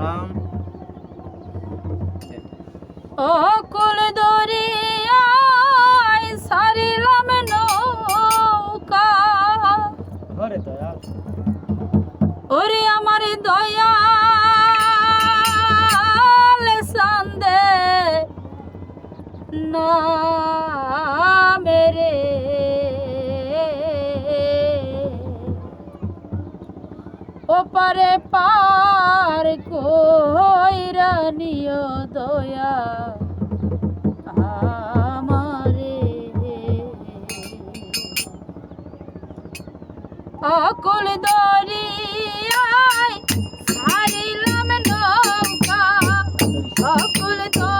রাম। ও কুল দরিয়ায় সারিলাম নৌকা। ঘরে তো ওরে আমার দয়া সন্দে না মেরে ওপারে পার নিয় দয়া আমারে। আকুল দরিয়ায় ছাড়িলাম নৌকা আকুল দরিয়া